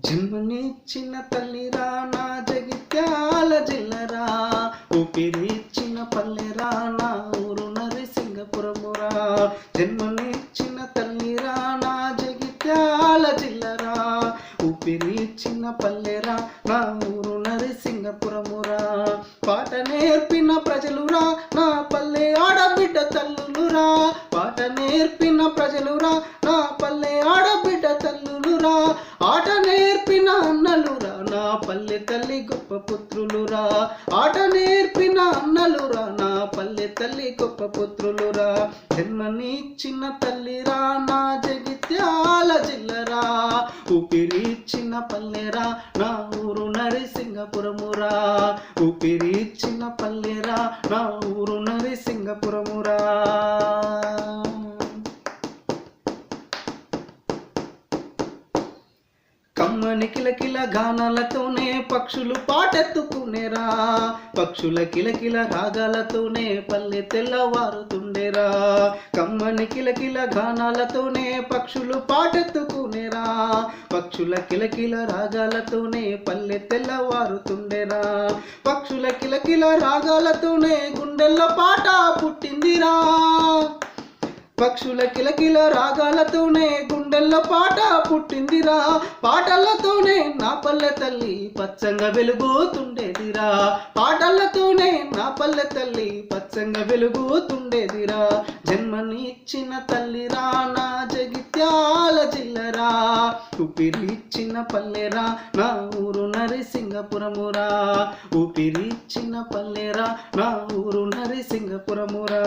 జన్మనిచ్చిన తల్లిరా నా జగిత్యాల జిల్లరా. ఊపిరిచ్చిన పల్లెరా నా ఊరు నరసింగపురమురా జన్మనిచ్చిన తల్లిరా నా జగిత్యాల జిల్లరా. ఊపిరిచ్చిన పల్లెరా నా ఊరు నరసింగపురమురా పాట నేర్పిన ప్రజలురా నా పల్లె ఆడబిడ్డ తల్లులురా. పాట నేర్పిన ప్రజలురా నా పల్లె తల్లి గొప్ప పుత్రులురా. ఆట నేర్పిన అన్నలురా నా పల్లె తల్లి గొప్ప పుత్రులురా. జన్మనిచ్చిన తల్లిరా నా జగిత్యాల జిల్లరా. ఊపిరిచ్చిన పల్లెరా నా ఊరు నరసింగపురమురా ఊపిరిచ్చిన పల్లెరా నా ఊరు నరసింగపురమురా కమ్మని కిలకిల గానాలతోనే పక్షులు పాటెత్తుకునేరా. పక్షుల కిలకిల రాగాలతోనే పల్లె తెల్లవారుతుండేరా. కమ్మని కిలకిల గానాలతోనే పక్షులు పాటెత్తుకునేరా. పక్షుల కిలకిల రాగాలతోనే పల్లె తెల్లవారుతుండేరా. పక్షుల కిలకిల రాగాలతోనే గుండెల్లో పాట పుట్టిందిరా. పక్షుల కిలకిల రాగాలతోనే గుండెల్లో పాట పుట్టిందిరా. పాటలతోనే నా పల్లె తల్లి పచ్చంగా వెలుగుతుండేదిరా. పాటలతోనే నా పల్లె తల్లి పచ్చంగా వెలుగుతుండేదిరా. జన్మనిచ్చిన తల్లిరా నా జగిత్యాల జిల్లరా. ఊపిరిచ్చిన పల్లెరా నా ఊరు నరసింగపురమురా. ఊపిరిచ్చిన పల్లెరా నా ఊరు నరసింగపురమురా.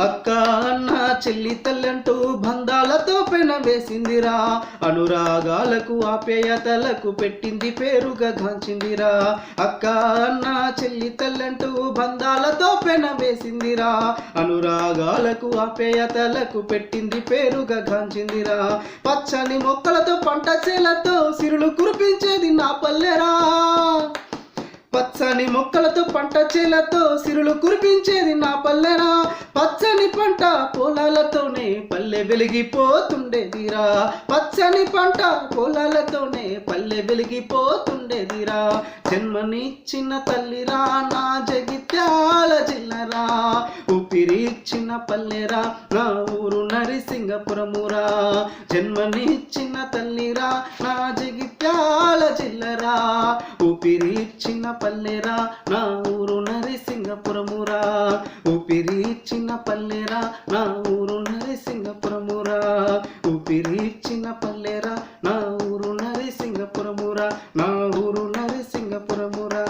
అక్క అన్న చెల్లి తల్లంటూ బంధాలతో పెన వేసిందిరా. అనురాగాలకు ఆప్యాయతలకు పెట్టింది పేరుగా గాంచిందిరా. అక్క అన్న చెల్లి తల్లంటూ బంధాలతో పెన వేసిందిరా. అనురాగాలకు ఆప్యాయతలకు పెట్టింది పేరుగా గాంచిందిరా. పచ్చని మొక్కలతో పంట చేలతో సిరులు కురిపించేది నా పల్లెరా. పచ్చని మొక్కలతో పంట చేలతో సిరులు కురిపించేది నా పల్లెరా. పచ్చని పంట పొలాలతోనే పల్లె వెలిగిపోతుండేదిరా. పచ్చని పంట పొలాలతోనే పల్లె వెలిగిపోతుండేదిరా. జన్మనిచ్చిన తల్లిరా నా జగిత్యాల జిల్లరా. ఊపిరిచ్చిన పల్లెరా నా ఊరు నరసింగపురమురా. జన్మనిచ్చిన తల్లిరా నా జగిత్యాల జిల్లరా. ఊపిరిచ్చిన పల్లెరా నా ఊరు నరసింగపురమురా. ఊపిరిచ్చిన పల్లెరా నా ఊరు నరసింగపురమురా. ఊపిరిచ్చిన పల్లెరా నా ఊరు నరసింగపురమురా. నా ఊరు నరసింగపురమురా